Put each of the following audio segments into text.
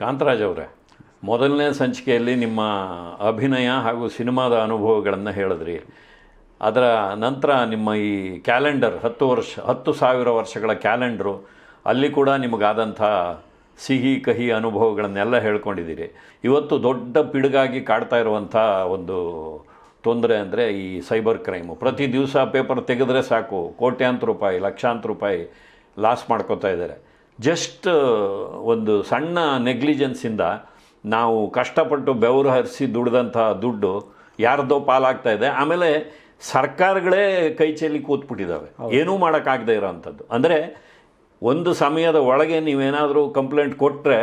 ಕಾಂತರಾಜ್ ಅವರೇ, ಮೊದಲನೇ ಸಂಚಿಕೆಯಲ್ಲಿ ನಿಮ್ಮ ಅಭಿನಯ ಹಾಗೂ ಸಿನಿಮಾದ ಅನುಭವಗಳನ್ನು ಹೇಳಿದ್ರಿ. ಅದರ ನಂತರ ನಿಮ್ಮ ಈ ಕ್ಯಾಲೆಂಡರ್, ಹತ್ತು ವರ್ಷ, ಹತ್ತು ಸಾವಿರ ವರ್ಷಗಳ ಕ್ಯಾಲೆಂಡ್ರು, ಅಲ್ಲಿ ಕೂಡ ನಿಮಗಾದಂಥ ಸಿಹಿ, ಕಹಿ ಅನುಭವಗಳನ್ನೆಲ್ಲ ಹೇಳ್ಕೊಂಡಿದ್ದೀರಿ. ಇವತ್ತು ದೊಡ್ಡ ಪಿಡುಗಾಗಿ ಕಾಡ್ತಾ ಇರುವಂಥ ಒಂದು ತೊಂದರೆ ಅಂದರೆ ಈ ಸೈಬರ್ ಕ್ರೈಮು. ಪ್ರತಿ ದಿವಸ ಪೇಪರ್ ತೆಗೆದ್ರೆ ಸಾಕು ಕೋಟ್ಯಾಂತರ ರೂಪಾಯಿ ಲಕ್ಷಾಂತರ ರೂಪಾಯಿ ಲಾಸ್ ಮಾಡ್ಕೋತಾ ಇದ್ದಾರೆ. ಜಸ್ಟ್ ಒಂದು ಸಣ್ಣ ನೆಗ್ಲಿಜೆನ್ಸಿಂದ ನಾವು ಕಷ್ಟಪಟ್ಟು ಬೆವರು ಹರಿಸಿ ದುಡ್ದಂಥ ದುಡ್ಡು ಯಾರ್ದೋ ಪಾಲಾಗ್ತಾ ಇದೆ. ಆಮೇಲೆ ಸರ್ಕಾರಗಳೇ ಕೈ ಚೆಲ್ಲಿ ಕೂತ್ಬಿಟ್ಟಿದ್ದಾವೆ. ಏನೂ ಮಾಡೋಕ್ಕಾಗದೇ ಇರೋವಂಥದ್ದು ಅಂದರೆ ಒಂದು ಸಮಯದ ಒಳಗೆ ನೀವೇನಾದರೂ ಕಂಪ್ಲೇಂಟ್ ಕೊಟ್ಟರೆ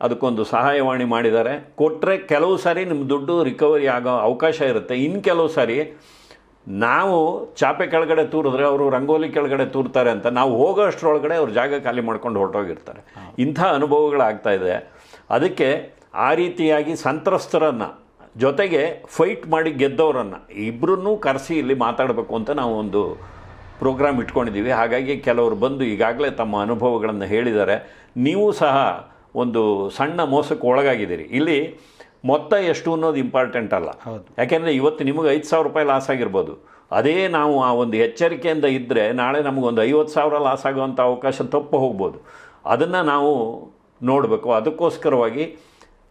ಅದಕ್ಕೊಂದು ಸಹಾಯವಾಣಿ ಮಾಡಿದ್ದಾರೆ. ಕೊಟ್ಟರೆ ಕೆಲವು ಸಾರಿ ನಿಮ್ಮ ದುಡ್ಡು ರಿಕವರಿ ಆಗೋ ಅವಕಾಶ ಇರುತ್ತೆ. ಇನ್ನು ಕೆಲವು ಸಾರಿ ನಾವು ಚಾಪೆ ಕೆಳಗಡೆ ತೂರಿದ್ರೆ ಅವರು ರಂಗೋಲಿ ಕೆಳಗಡೆ ತೂರ್ತಾರೆ ಅಂತ, ನಾವು ಹೋಗೋ ಅಷ್ಟರೊಳಗಡೆ ಅವ್ರು ಜಾಗ ಖಾಲಿ ಮಾಡ್ಕೊಂಡು ಹೊರಟೋಗಿರ್ತಾರೆ. ಇಂಥ ಅನುಭವಗಳಾಗ್ತಾ ಇದೆ. ಅದಕ್ಕೆ ಆ ರೀತಿಯಾಗಿ ಸಂತ್ರಸ್ತರನ್ನು ಜೊತೆಗೆ ಫೈಟ್ ಮಾಡಿ ಗೆದ್ದವರನ್ನು ಇಬ್ಬರನ್ನೂ ಕರೆಸಿ ಇಲ್ಲಿ ಮಾತಾಡಬೇಕು ಅಂತ ನಾವು ಒಂದು ಪ್ರೋಗ್ರಾಮ್ ಇಟ್ಕೊಂಡಿದ್ದೀವಿ. ಹಾಗಾಗಿ ಕೆಲವರು ಬಂದು ಈಗಾಗಲೇ ತಮ್ಮ ಅನುಭವಗಳನ್ನು ಹೇಳಿದ್ದಾರೆ. ನೀವು ಸಹ ಒಂದು ಸಣ್ಣ ಮೋಸಕ್ಕೆ ಒಳಗಾಗಿದ್ದೀರಿ. ಇಲ್ಲಿ ಮೊತ್ತ ಎಷ್ಟು ಅನ್ನೋದು ಇಂಪಾರ್ಟೆಂಟ್ ಅಲ್ಲ. ಯಾಕೆಂದರೆ ಇವತ್ತು ನಿಮಗೆ ಐದು ಸಾವಿರ ರೂಪಾಯಿ ಲಾಸ್ ಆಗಿರ್ಬೋದು. ಅದೇ ನಾವು ಆ ಒಂದು ಎಚ್ಚರಿಕೆಯಿಂದ ಇದ್ದರೆ ನಾಳೆ ನಮಗೊಂದು ಐವತ್ತು ಸಾವಿರ ಲಾಸ್ ಆಗುವಂಥ ಅವಕಾಶ ತಪ್ಪು ಹೋಗ್ಬೋದು. ಅದನ್ನು ನಾವು ನೋಡಬೇಕು. ಅದಕ್ಕೋಸ್ಕರವಾಗಿ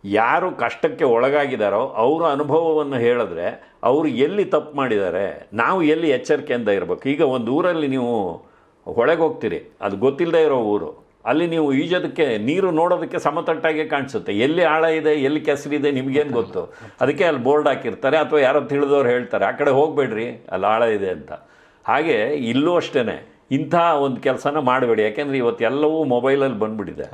ಯಾರು ಕಷ್ಟಕ್ಕೆ ಒಳಗಾಗಿದ್ದಾರೋ ಅವರ ಅನುಭವವನ್ನು ಹೇಳಿದ್ರೆ ಅವರು ಎಲ್ಲಿ ತಪ್ಪು ಮಾಡಿದ್ದಾರೆ ನಾವು ಎಲ್ಲಿ ಎಚ್ಚರಿಕೆಯಿಂದ ಇರಬೇಕು. ಈಗ ಒಂದು ಊರಲ್ಲಿ ನೀವು ಹೊಳೆಗೆ ಹೋಗ್ತೀರಿ ಅದು ಗೊತ್ತಿಲ್ಲದೆ ಇರೋ ಊರು. ಅಲ್ಲಿ ನೀವು ಈಜೋದಕ್ಕೆ ನೀರು ನೋಡೋದಕ್ಕೆ ಸಮತಟ್ಟಾಗೆ ಕಾಣಿಸುತ್ತೆ. ಎಲ್ಲಿ ಆಳ ಇದೆ ಎಲ್ಲಿ ಕೆಸರಿದೆ ನಿಮಗೇನು ಗೊತ್ತು? ಅದಕ್ಕೆ ಅಲ್ಲಿ ಬೋರ್ಡ್ ಹಾಕಿರ್ತಾರೆ ಅಥವಾ ಯಾರೋ ತಿಳಿದವ್ರು ಹೇಳ್ತಾರೆ ಆ ಕಡೆ ಹೋಗಬೇಡ್ರಿ ಅಲ್ಲಿ ಆಳ ಇದೆ ಅಂತ. ಹಾಗೆ ಇಲ್ಲೂ ಅಷ್ಟೇ ಇಂಥ ಒಂದು ಕೆಲಸನ ಮಾಡಬೇಡಿ. ಯಾಕೆಂದರೆ ಇವತ್ತು ಎಲ್ಲವೂ ಮೊಬೈಲಲ್ಲಿ ಬಂದ್ಬಿಟ್ಟಿದೆ.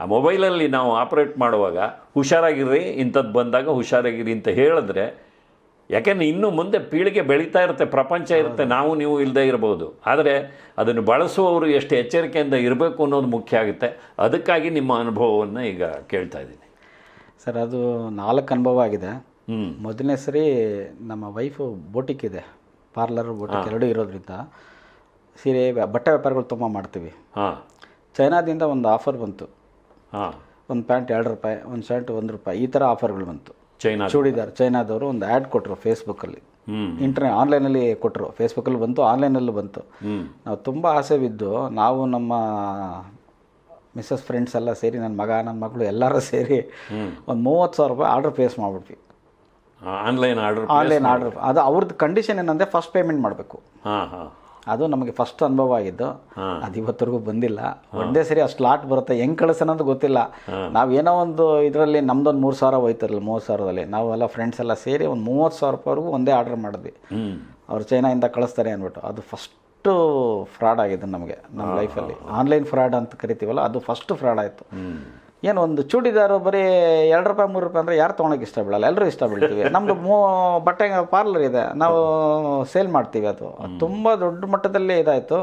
ಆ ಮೊಬೈಲಲ್ಲಿ ನಾವು ಆಪ್ರೇಟ್ ಮಾಡುವಾಗ ಹುಷಾರಾಗಿರ್ರಿ ಇಂಥದ್ದು ಬಂದಾಗ ಹುಷಾರಾಗಿರಿ ಅಂತ ಹೇಳಿದ್ರೆ ಯಾಕೆಂದ್ರೆ ಇನ್ನು ಮುಂದೆ ಪೀಳಿಗೆ ಬೆಳೀತಾ ಇರುತ್ತೆ ಪ್ರಪಂಚ ಇರುತ್ತೆ ನಾವು ನೀವು ಇಲ್ಲದೆ ಇರ್ಬೋದು. ಆದರೆ ಅದನ್ನು ಬಳಸುವವರು ಎಷ್ಟು ಎಚ್ಚರಿಕೆಯಿಂದ ಇರಬೇಕು ಅನ್ನೋದು ಮುಖ್ಯ ಆಗುತ್ತೆ. ಅದಕ್ಕಾಗಿ ನಿಮ್ಮ ಅನುಭವವನ್ನು ಈಗ ಕೇಳ್ತಾ ಇದ್ದೀನಿ. ಸರ್ ಅದು ನಾಲ್ಕು ಅನುಭವ ಆಗಿದೆ. ಮೊದಲನೇ ಸರಿ ನಮ್ಮ ವೈಫು ಬೋಟಿಕ್ ಇದೆ. ಪಾರ್ಲರ್ ಬೋಟಿಕ್ ಎರಡೂ ಇರೋದ್ರಿಂದ ಸೀರೆ ಬಟ್ಟೆ ವ್ಯಾಪಾರಗಳು ತುಂಬ ಮಾಡ್ತೀವಿ. ಹಾಂ. ಚೈನಾದಿಂದ ಒಂದು ಆಫರ್ ಬಂತು. ಹಾಂ. ಒಂದು ಪ್ಯಾಂಟ್ ಎರಡು ರೂಪಾಯಿ ಒಂದು ಶರ್ಟ್ ಒಂದು ರೂಪಾಯಿ ಈ ಥರ ಆಫರ್ಗಳು ಬಂತು. ಚೈನಾ ಚೂಡಿದಾರ್ ಚೈನಾದವರು ಒಂದು ಆ್ಯಡ್ ಕೊಟ್ಟರು ಫೇಸ್ಬುಕ್ಕಲ್ಲಿ ಇಂಟರ್ನೆ ಇಂಟರ್ನೆಟ್ ಆನ್ಲೈನಲ್ಲಿ ಕೊಟ್ಟರು ಫೇಸ್ಬುಕ್ಕಲ್ಲಿ ಬಂತು ಆನ್ಲೈನಲ್ಲೂ ಬಂತು. ನಾವು ತುಂಬ ಆಸೆ ಬಿದ್ದು ನಾವು ನಮ್ಮ ಮಿಸ್ಸಸ್ ಫ್ರೆಂಡ್ಸ್ ಎಲ್ಲ ಸೇರಿ ನನ್ನ ಮಗ ನನ್ನ ಮಗಳು ಎಲ್ಲರೂ ಸೇರಿ ಒಂದು ಮೂವತ್ತು ಸಾವಿರ ರೂಪಾಯಿ ಆರ್ಡ್ರ್ ಪೇಸ್ ಮಾಡಿಬಿಟ್ವಿ. ಆನ್ಲೈನ್ ಆರ್ಡರ್ ಆನ್ಲೈನ್ ಆರ್ಡರ್ ಅದು ಅವ್ರದ್ದು ಕಂಡೀಷನ್ ಏನಂದರೆ ಫಸ್ಟ್ ಪೇಮೆಂಟ್ ಮಾಡಬೇಕು. ಹಾಂ ಹಾಂ. ಅದು ನಮಗೆ ಫಸ್ಟ್ ಅನುಭವ ಆಗಿದ್ದು. ಅದು ಇವತ್ತರೆಗೂ ಬಂದಿಲ್ಲ. ಒಂದೇ ಸರಿ ಅಷ್ಟು ಲಾಟ್ ಬರುತ್ತೆ. ಹೆಂಗೆ ಕಳಿಸೋಣಂತ ಗೊತ್ತಿಲ್ಲ. ನಾವು ಏನೋ ಒಂದು ಇದರಲ್ಲಿ ನಮ್ದೊಂದು ಮೂರು ಸಾವಿರ ಹೋಯ್ತಾರಲ್ಲ ಮೂವತ್ತು ಸಾವಿರದಲ್ಲಿ. ನಾವೆಲ್ಲ ಫ್ರೆಂಡ್ಸ್ ಎಲ್ಲ ಸೇರಿ ಒಂದು ಮೂವತ್ತು ಸಾವಿರ ರೂಪಾಯಿವರೆಗೂ ಒಂದೇ ಆರ್ಡರ್ ಮಾಡಿದ್ವಿ. ಅವ್ರು ಚೈನಾಯಿಂದ ಕಳಿಸ್ತಾರೆ ಅಂದ್ಬಿಟ್ಟು. ಅದು ಫಸ್ಟ್ ಫ್ರಾಡ್ ಆಗಿದ್ದು ನಮಗೆ ನಮ್ಮ ಲೈಫಲ್ಲಿ ಆನ್ಲೈನ್ ಫ್ರಾಡ್ ಅಂತ ಕರಿತೀವಲ್ಲ ಅದು ಫಸ್ಟ್ ಫ್ರಾಡ್ ಆಯಿತು. ಏನು ಒಂದು ಚೂಡಿದಾರು ಬರೀ ಎರಡು ರೂಪಾಯಿ ಮೂರು ರೂಪಾಯಿ ಅಂದರೆ ಯಾರು ತೊಗೊಳಕ್ಕೆ ಇಷ್ಟ ಬೀಳಲ್ಲ ಎಲ್ಲರೂ ಇಷ್ಟ ಬೀಳ್ತೀವಿ ನಮ್ಮದು ಮೂ ಬಟ್ಟೆ ಪಾರ್ಲರ್ ಇದೆ. ನಾವು ಸೇಲ್ ಮಾಡ್ತೀವಿ ಅದು. ತುಂಬ ದೊಡ್ಡ ಮಟ್ಟದಲ್ಲಿ ಇದಾಯಿತು.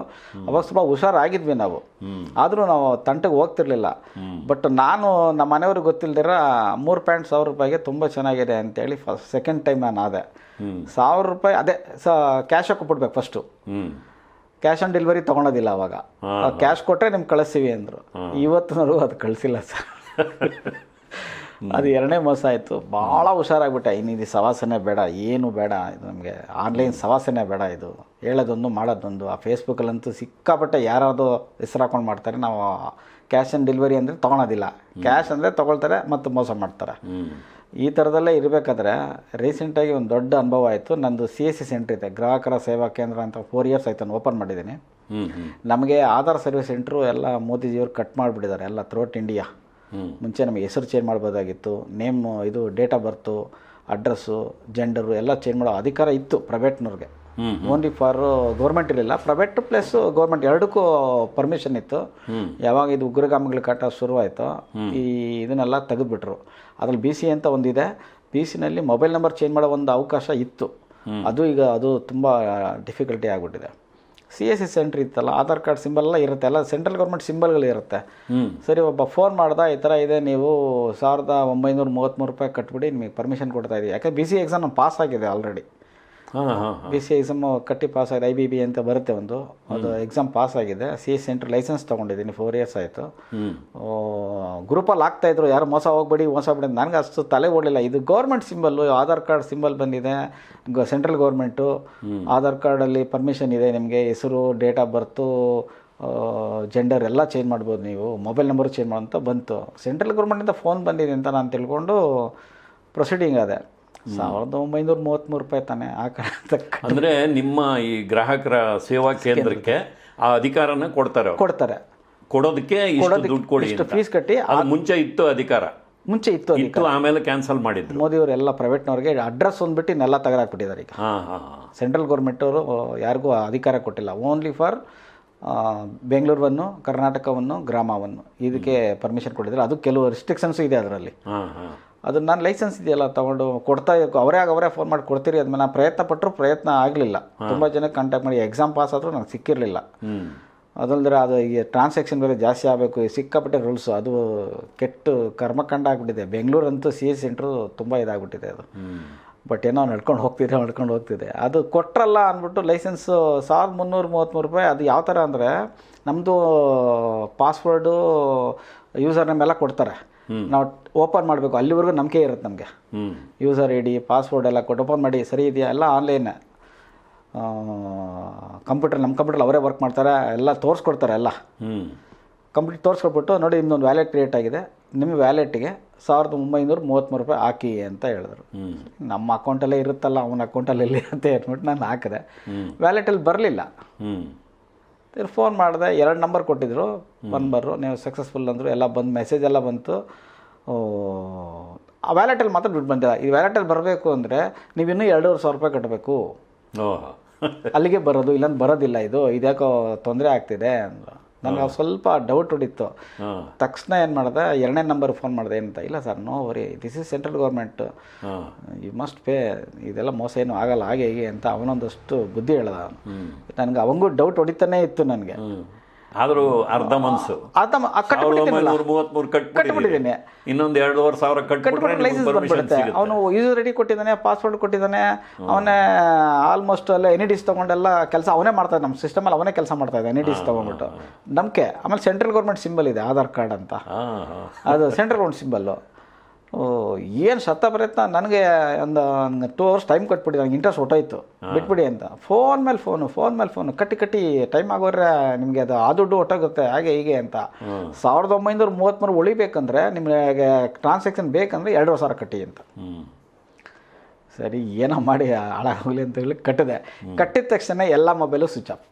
ಅವಾಗ ಸ್ವಲ್ಪ ಹುಷಾರಾಗಿದ್ವಿ ನಾವು. ಆದರೂ ನಾವು ತಂಟೆಗೆ ಹೋಗ್ತಿರ್ಲಿಲ್ಲ. ಬಟ್ ನಾನು ನಮ್ಮ ಮನೆಯವ್ರಿಗೆ ಗೊತ್ತಿಲ್ದಿರ ಮೂರು ಪ್ಯಾಂಟ್ ಸಾವಿರ ರೂಪಾಯಿಗೆ ತುಂಬ ಚೆನ್ನಾಗಿದೆ ಅಂತೇಳಿ ಫಸ್ಟ್ ಸೆಕೆಂಡ್ ಟೈಮ್ ನಾನು ಆದೆ. ಸಾವಿರ ರೂಪಾಯಿ ಅದೇ ಸ ಕ್ಯಾಶ್ ಕೊಟ್ಬಿಡ್ಬೇಕು ಫಸ್ಟು ಕ್ಯಾಶ್ ಆನ್ ಡೆಲಿವರಿ ತೊಗೊಳೋದಿಲ್ಲ ಅವಾಗ. ಕ್ಯಾಶ್ ಕೊಟ್ಟರೆ ನಿಮ್ಗೆ ಕಳಿಸ್ತೀವಿ ಅಂದರು. ಇವತ್ತಿನವರು ಅದು ಕಳಿಸಿಲ್ಲ ಸರ್. ಅದು ಎರಡನೇ ಮೋಸ ಆಯಿತು. ಭಾಳ ಹುಷಾರಾಗ್ಬಿಟ್ಟೆ. ಇನ್ನು ಇದು ಸವಾಸನೆ ಬೇಡ ಏನು ಬೇಡ ಇದು ನಮಗೆ. ಆನ್ಲೈನ್ ಸವಾಸನೆ ಬೇಡ ಇದು. ಹೇಳೋದೊಂದು ಮಾಡೋದೊಂದು. ಆ ಫೇಸ್ಬುಕ್ಕಲ್ಲಂತೂ ಸಿಕ್ಕಾಪಟ್ಟೆ ಯಾರಾದರೂ ಹೆಸರು ಹಾಕೊಂಡು ಮಾಡ್ತಾರೆ. ನಾವು ಕ್ಯಾಶ್ ಆನ್ ಡೆಲಿವರಿ ಅಂದರೆ ತೊಗೊಳೋದಿಲ್ಲ. ಕ್ಯಾಶ್ ಅಂದರೆ ತೊಗೊಳ್ತಾರೆ ಮತ್ತು ಮೋಸ ಮಾಡ್ತಾರೆ. ಈ ಥರದಲ್ಲೇ ಇರಬೇಕಾದ್ರೆ ರೀಸೆಂಟಾಗಿ ಒಂದು ದೊಡ್ಡ ಅನುಭವ ಆಯಿತು. ನಂದು ಸಿ ಎಸ್ ಸಿ ಸೆಂಟ್ರ್ ಇದೆ. ಗ್ರಾಹಕರ ಸೇವಾ ಕೇಂದ್ರ ಅಂತ ಫೋರ್ ಇಯರ್ಸ್ ಆಯಿತು ನಾನು ಓಪನ್ ಮಾಡಿದ್ದೀನಿ. ನಮಗೆ ಆಧಾರ್ ಸರ್ವಿಸ್ ಸೆಂಟ್ರು ಎಲ್ಲ ಮೋದಿಜಿಯವರು ಕಟ್ ಮಾಡಿಬಿಟ್ಟಿದ್ದಾರೆ. ಎಲ್ಲ ಥ್ರೋಟ್ ಇಂಡಿಯಾ ಮುಂಚೆ ನಮಗೆ ಹೆಸರು ಚೇಂಜ್ ಮಾಡ್ಬೋದಾಗಿತ್ತು. ನೇಮ್ ಇದು date of birth address gender ಎಲ್ಲ ಚೇಂಜ್ ಮಾಡೋ ಅಧಿಕಾರ ಇತ್ತು ಪ್ರೈವೇಟ್ನವ್ರಿಗೆ ಓನ್ಲಿ ಫಾರ್ ಗೌರ್ಮೆಂಟ್ ಇರಲಿಲ್ಲ. ಪ್ರೈವೇಟ್ ಪ್ಲಸ್ ಗೌರ್ಮೆಂಟ್ ಎರಡಕ್ಕೂ ಪರ್ಮಿಷನ್ ಇತ್ತು. ಯಾವಾಗ ಇದು ಉಗ್ರಗಾಮಿಗಳ ಕಾಟ ಶುರುವಾಯಿತು ಈ ಇದನ್ನೆಲ್ಲ ತೆಗೆದುಬಿಟ್ರು. ಅದ್ರಲ್ಲಿ ಬಿ ಸಿ ಅಂತ ಒಂದಿದೆ. ಬಿ ಸಿನಲ್ಲಿ ಮೊಬೈಲ್ ನಂಬರ್ ಚೇಂಜ್ ಮಾಡೋ ಒಂದು ಅವಕಾಶ ಇತ್ತು. ಅದು ಈಗ ಅದು ತುಂಬ ಡಿಫಿಕಲ್ಟಿ ಆಗಿಬಿಟ್ಟಿದೆ. ಸಿ ಎಸ್ ಸಿ ಸೆಂಟ್ರ್ ಇತ್ತಲ್ಲ ಆಧಾರ್ ಕಾರ್ಡ್ ಸಿಂಬಲ್ ಎಲ್ಲ ಇರುತ್ತೆ. ಎಲ್ಲ ಸೆಂಟ್ರಲ್ ಗೌರ್ಮೆಂಟ್ ಸಿಂಬಲ್ಗಳು ಇರುತ್ತೆ. ಸರಿ ಒಬ್ಬ ಫೋನ್ ಮಾಡ್ದ ಈ ಥರ ಇದೆ ನೀವು ಸಾವಿರದ ಒಂಬೈನೂರ ಮೂವತ್ತ್ಮೂರು ರೂಪಾಯಿ ಕಟ್ಬಿಡಿ ನಿಮಗೆ ಪರ್ಮಿಷನ್ ಕೊಡ್ತಾ ಇದ್ದೀವಿ ಯಾಕೆ ಬಿ ಸಿ ಎಕ್ಸಾಮ್ ಪಾಸ್ ಆಗಿದೆ ಆಲ್ರೆಡಿ ಬಿ ಸಿ ಎಕ್ಸಾಮ್ ಕಟ್ಟಿ ಪಾಸ್ ಆಗಿದೆ ಐ ಬಿ ಬಿ ಅಂತ ಬರುತ್ತೆ ಒಂದು. ಅದು ಎಕ್ಸಾಮ್ ಪಾಸ್ ಆಗಿದೆ. ಸಿ ಎಸ್ ಸೆಂಟ್ರ್ ಲೈಸೆನ್ಸ್ ತೊಗೊಂಡಿದ್ದೀನಿ ಫೋರ್ ಇಯರ್ಸ್ ಆಯಿತು. ಗ್ರೂಪಲ್ಲಿ ಆಗ್ತಾ ಇದ್ರು ಯಾರು ಮೋಸ ಹೋಗ್ಬೇಡಿ ಮೋಸ ಬಿಡಿ ನನಗೆ ಅಷ್ಟು ತಲೆ ಓಡಲಿಲ್ಲ. ಇದು government symbol Aadhaar card symbol ಬಂದಿದೆ ಸೆಂಟ್ರಲ್ ಗೌರ್ಮೆಂಟು ಆಧಾರ್ ಕಾರ್ಡಲ್ಲಿ ಪರ್ಮಿಷನ್ ಇದೆ ನಿಮಗೆ ಹೆಸರು ಡೇಟ್ ಆಫ್ ಬರ್ತು ಜೆಂಡರ್ ಎಲ್ಲ ಚೇಂಜ್ ಮಾಡ್ಬೋದು ನೀವು. ಮೊಬೈಲ್ ನಂಬರ್ ಚೇಂಜ್ ಅಂತ ಬಂತು. ಸೆಂಟ್ರಲ್ ಗೌರ್ಮೆಂಟಿಂದ ಫೋನ್ ಬಂದಿದೆ ಅಂತ ನಾನು ತಿಳ್ಕೊಂಡು ಪ್ರೊಸೀಡಿಂಗ್ ಅದೇ. ಸಾವಿರದ ಒಂಬೈನೂರ ಮೂವತ್ತ್ಮೂರು ರೂಪಾಯಿ ತಾನೆ ಆ ಕಾರಣ ಅಂದರೆ ನಿಮ್ಮ ಈ ಗ್ರಾಹಕರ ಸೇವಾ ಕೇಂದ್ರಕ್ಕೆ ಆ ಅಧಿಕಾರನ ಕೊಡ್ತಾರೆ. ಕೊಡ್ತಾರೆ. ಕೊಡೋದಕ್ಕೆ ಇಷ್ಟು ದುಡ್ಡು ಕೊಡಿ ಇಷ್ಟು ಫೀಸ್ ಕಟ್ಟಿ ಅದು ಮುಂಚೆ ಇತ್ತು ಅಧಿಕಾರ. ಮುಂಚೆ ಇತ್ತು ಇತ್ತು ಆಮೇಲೆ ಕ್ಯಾನ್ಸಲ್ ಮಾಡಿದ್ರು. ಮೋದಿಯವರು ಎಲ್ಲ ಪ್ರೈವೇಟ್ನವ್ರಿಗೆ ಅಡ್ರೆಸ್ ಒಂದ್ಬಿಟ್ಟು ಇನ್ನೆಲ್ಲ ತೆಗೆದಾಕ್ಬಿಟ್ಟಿದ್ದಾರೆ ಈಗ. ಸೆಂಟ್ರಲ್ ಗೌರ್ಮೆಂಟ್ ಅವರು ಯಾರಿಗೂ ಅಧಿಕಾರ ಕೊಟ್ಟಿಲ್ಲ. ಓನ್ಲಿ ಫಾರ್ ಬೆಂಗಳೂರನ್ನು ಕರ್ನಾಟಕವನ್ನು ಗ್ರಾಮವನ್ನು. ಇದಕ್ಕೆ ಪರ್ಮಿಷನ್ ಕೊಟ್ಟಿದ್ದಾರೆ. ಅದು ಕೆಲವು ರಿಸ್ಟ್ರಿಕ್ಷನ್ಸ್ ಇದೆ ಅದರಲ್ಲಿ. ಹಾಂ ಹಾಂ ಅದು ನಾನು ಲೈಸೆನ್ಸ್ ಇದೆಯಲ್ಲ ತೊಗೊಂಡು ಕೊಡ್ತಾ ಅವರೇ ಆಗ ಅವರೇ ಫೋನ್ ಮಾಡಿ ಕೊಡ್ತೀರಿ ಅದ್ಮೇಲೆ ನಾನು ಪ್ರಯತ್ನ ಪಟ್ಟರು ಪ್ರಯತ್ನ ಆಗಲಿಲ್ಲ. ತುಂಬ ಜನ ಕಾಂಟ್ಯಾಕ್ಟ್ ಮಾಡಿ ಎಕ್ಸಾಮ್ ಪಾಸ್ ಆದರೂ ನಂಗೆ ಸಿಕ್ಕಿರಲಿಲ್ಲ. ಹ್ಞೂ ಅದಲ್ದ್ರೆ ಅದು ಈ ಟ್ರಾನ್ಸಾಕ್ಷನ್ ಬೇರೆ ಜಾಸ್ತಿ ಆಗಬೇಕು ಸಿಕ್ಕಾಪಟ್ಟೆ ರೂಲ್ಸು ಅದು ಕೆಟ್ಟು ಕರ್ಮಕಾಂಡ ಆಗಿಬಿಟ್ಟಿದೆ. ಬೆಂಗಳೂರಂತೂ ಸಿ ಎಸ್ ಸೆಂಟ್ರು ತುಂಬ ಇದಾಗ್ಬಿಟ್ಟಿದೆ ಅದು. ಬಟ್ ಏನೋ ನಡ್ಕೊಂಡು ಹೋಗ್ತಿದೆ ನಡ್ಕೊಂಡು ಹೋಗ್ತಿದೆ. ಅದು ಕೊಟ್ರಲ್ಲ ಅಂದ್ಬಿಟ್ಟು ಲೈಸೆನ್ಸ್ ಸಾವಿರದ ಮುನ್ನೂರು ಮೂವತ್ತ್ಮೂರು ರೂಪಾಯಿ ಅದು ಯಾವ ಥರ ಅಂದರೆ ನಮ್ಮದು ಪಾಸ್ವರ್ಡು ಯೂಸರ್ ನೇಮ್ ಎಲ್ಲ ಕೊಡ್ತಾರೆ. ನಾವು ಓಪನ್ ಮಾಡಬೇಕು. ಅಲ್ಲಿವರೆಗೂ ನಂಬಿಕೆ ಇರುತ್ತೆ ನಮಗೆ. ಯೂಸರ್ ಐ ಡಿ ಪಾಸ್ವರ್ಡ್ ಎಲ್ಲ ಕೊಟ್ಟು ಓಪನ್ ಮಾಡಿ ಸರಿ ಇದೆಯಾ? ಎಲ್ಲ ಆನ್ಲೈನ್ ಕಂಪ್ಯೂಟರ್ ನಮ್ಮ ಕಂಪ್ಯೂಟರ್ ಅವರೇ ವರ್ಕ್ ಮಾಡ್ತಾರೆ. ಎಲ್ಲ ತೋರಿಸ್ಕೊಡ್ತಾರೆ ಎಲ್ಲ. ಕಂಪ್ಲೀಟ್ ತೋರಿಸ್ಕೊಟ್ಬಿಟ್ಟು ನೋಡಿ ಇನ್ನೊಂದು ವ್ಯಾಲೆಟ್ ಕ್ರಿಯೇಟ್ ಆಗಿದೆ. ನಿಮ್ಮ ವ್ಯಾಲೆಟ್ಗೆ ಸಾವಿರದ ಒಂಬೈನೂರ ಮೂವತ್ತ್ಮೂರು ರೂಪಾಯಿ ಹಾಕಿ ಅಂತ ಹೇಳಿದ್ರು. ನಮ್ಮ ಅಕೌಂಟಲ್ಲೇ ಇರುತ್ತಲ್ಲ ಅವನ ಅಕೌಂಟಲ್ಲಿ ಇಲ್ಲಿ ಅಂತ ಹೇಳ್ಬಿಟ್ಟು ನಾನು ಹಾಕಿದೆ. ವ್ಯಾಲೆಟಲ್ಲಿ ಬರಲಿಲ್ಲ. ಫೋನ್ ಮಾಡಿದೆ ಎರಡು ನಂಬರ್ ಕೊಟ್ಟಿದ್ರು. ನಂಬರು ನೀವು ಸಕ್ಸಸ್ಫುಲ್ ಅಂದರು ಎಲ್ಲ ಬಂದು ಮೆಸೇಜ್ ಎಲ್ಲ ಬಂತು. ಆ ವ್ಯಾಲೆಟಲ್ಲಿ ಮಾತ್ರ ದುಡ್ಡು ಬಂದಿಲ್ಲ. ಈ ವ್ಯಾಲೆಟಲ್ಲಿ ಬರಬೇಕು ಅಂದರೆ ನೀವು ಇನ್ನೂ ಎರಡೂವರೆ ಸಾವಿರ ರೂಪಾಯಿ ಕಟ್ಟಬೇಕು ಓಹ್. ಅಲ್ಲಿಗೆ ಬರೋದು ಇಲ್ಲಾಂದ್ರೆ ಬರೋದಿಲ್ಲ ಇದು. ಇದ್ಯಾಕೋ ತೊಂದರೆ ಆಗ್ತಿದೆ ಅಂದ್ರೆ ನನಗೆ ಸ್ವಲ್ಪ ಡೌಟ್ ಹೊಡಿತ್ತು ತಕ್ಷಣ ಏನು ಮಾಡಿದೆ ಎರಡನೇ ನಂಬರ್ ಫೋನ್ ಮಾಡಿದೆ. ಅಂತ ಇಲ್ಲ sir no worry this is central government you must pay ಇದೆಲ್ಲ ಮೋಸ ಏನು ಆಗಲ್ಲ ಹಾಗೆ ಹೀಗೆ ಅಂತ ಅವನೊಂದಷ್ಟು ಬುದ್ಧಿ ಹೇಳ್ದ ನನಗೆ ಅವಂಗೂ ಡೌಟ್ ಹೊಡಿತಾನೆ ಇತ್ತು ನನಗೆ. ಆದರೂ ಅರ್ಧ ಮನಸ್ಸು ಕಟ್ಬಿಟ್ಟಿದ್ದೀನಿ. ಇನ್ನೊಂದು ಎರಡೂವರೆ ಸಾವಿರ ಕಟ್ಬಿಟ್ರೆ ಲೈಸೆನ್ಸ್ ಬಂದ್ಬಿಡುತ್ತೆ. ಅವನು ಯೂಸ್ ರೆಡಿ ಕೊಟ್ಟಿದ್ದಾನೆ ಪಾಸ್ವರ್ಡ್ ಕೊಟ್ಟಿದ್ದಾನೆ ಅವನೇ ಆಲ್ಮೋಸ್ಟ್ ಅಲ್ಲ ಎನ್ ಡಿಸ್ ತೊಗೊಂಡೆಲ್ಲ ಕೆಲಸ ಅವನೇ ಮಾಡ್ತಾ ನಮ್ಮ ಸಿಸ್ಟಮಲ್ಲಿ ಅವನೇ ಕೆಲಸ ಮಾಡ್ತಾ ಇದ್ದಾನೆ ಎನ್ ಡಿಸ್ ತೊಗೊಂಡ್ಬಿಟ್ಟು. ನಂಬಿಕೆ. ಆಮೇಲೆ ಸೆಂಟ್ರಲ್ ಗೌರ್ಮೆಂಟ್ ಸಿಂಬಲ್ ಇದೆ ಆಧಾರ್ ಕಾರ್ಡ್ ಅಂತ. ಅದು ಸೆಂಟ್ರಲ್ ಗೌರ್ಮೆಂಟ್ ಸಿಂಬಲ್ಲು ಏನು ಸತ್ತ ಪ್ರಯತ್ನ? ನನಗೆ ಒಂದು ಟೂ ಅವರ್ಸ್ ಟೈಮ್ ಕಟ್ಬಿಡಿ ನನಗೆ ಇಂಟ್ರೆಸ್ಟ್ ಹೊಟ್ಟೋಯ್ತು ಬಿಟ್ಬಿಡಿ ಅಂತ. ಫೋನ್ ಮೇಲೆ ಫೋನು ಫೋನ್ ಮೇಲೆ ಫೋನು ಕಟ್ಟಿ ಕಟ್ಟಿ ಟೈಮ್ ಆಗೋರೆ ನಿಮಗೆ ಅದು ಆ ದುಡ್ಡು ಹೊಟ್ಟೋಗುತ್ತೆ ಹಾಗೆ ಹೀಗೆ ಅಂತ. ಸಾವಿರದ ಒಂಬೈನೂರ ಮೂವತ್ತ್ಮೂರು ಉಳಿಬೇಕಂದ್ರೆ ನಿಮಗೆ ಟ್ರಾನ್ಸಾಕ್ಷನ್ ಬೇಕಂದರೆ ಎರಡೂವರೆ ಸಾವಿರ ಕಟ್ಟಿ ಅಂತ. ಸರಿ ಏನೋ ಮಾಡಿ ಹಾಳಾಗಲಿ ಅಂತ ಹೇಳಿ ಕಟ್ಟಿದೆ. ಕಟ್ಟಿದ ತಕ್ಷಣ ಎಲ್ಲ ಮೊಬೈಲು ಸ್ವಿಚ್ ಆಫ್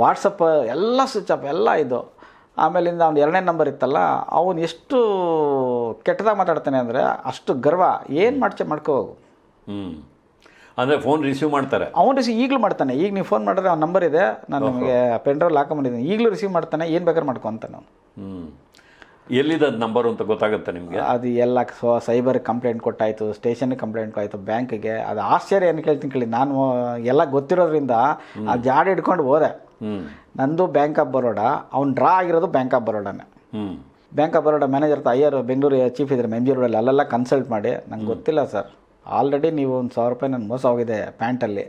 ವಾಟ್ಸಪ್ ಎಲ್ಲ ಸ್ವಿಚ್ ಆಫ್ ಎಲ್ಲ ಇದು. ಆಮೇಲಿಂದ ಅವ್ನು ಎರಡನೇ ನಂಬರ್ ಇತ್ತಲ್ಲ ಅವನು ಎಷ್ಟು ಕೆಟ್ಟದಾಗ ಮಾತಾಡ್ತಾನೆ ಅಂದರೆ ಅಷ್ಟು ಗರ್ವ ಏನು ಮಾಡ್ಚೆ ಮಾಡ್ಕೋ ಹೋಗು. ಹ್ಞೂ ಅಂದರೆ ಫೋನ್ ರಿಸೀವ್ ಮಾಡ್ತಾರೆ. ಅವ್ನು ರಿಸೀವ್ ಈಗಲೂ ಮಾಡ್ತಾನೆ. ಈಗ ನೀವು ಫೋನ್ ಮಾಡಿದ್ರೆ ಅವ್ನ ನಂಬರ್ ಇದೆ ನಾನು ನಿಮಗೆ ಪೆನ್ಡ್ರೈವ್ ಹಾಕೊಂಬಂದಿದ್ದೀನಿ ಈಗಲೂ ರಿಸೀವ್ ಮಾಡ್ತಾನೆ ಏನು ಬೇಕಾದ್ರೆ ಮಾಡ್ಕೊ ಅಂತ ನಾನು ಹ್ಞೂ ಎಲ್ಲಿದೆ ಅದು ನಂಬರು ಅಂತ ಗೊತ್ತಾಗುತ್ತೆ ನಿಮಗೆ? ಅದು ಎಲ್ಲ ಸೈಬರ್ ಕಂಪ್ಲೇಂಟ್ ಕೊಟ್ಟಾಯಿತು ಸ್ಟೇಷನ್ಗೆ ಕಂಪ್ಲೇಂಟ್ ಆಯಿತು ಬ್ಯಾಂಕಿಗೆ ಅದು ಆಶ್ಚರ್ಯ ಏನು ಕೇಳ್ತೀನಿ ಕೇಳಿ ನಾನು ಎಲ್ಲ ಗೊತ್ತಿರೋದ್ರಿಂದ ಆ ಜಾಡಿ ಹಿಡ್ಕೊಂಡು ಹೋದೆ. ನಂದು ಬ್ಯಾಂಕ್ ಆಫ್ ಬರೋಡಾ ಅವ್ನು ಡ್ರಾ ಆಗಿರೋದು bank of ಬರೋಡಾನೆ bank of Baroda manager Iyer Bengaluru chief ಇದ್ರೆ ಎಂ ಜಿ ರೋಡಲ್ಲಿ ಅಲ್ಲೆಲ್ಲ ಕನ್ಸಲ್ಟ್ ಮಾಡಿ. ನಂಗೆ ಗೊತ್ತಿಲ್ಲ ಸರ್ ಆಲ್ರೆಡಿ ನೀವು ಒಂದು ಸಾವಿರ ರೂಪಾಯಿ ನಾನು ಮೋಸ ಹೋಗಿದೆ ಪ್ಯಾಂಟಲ್ಲಿ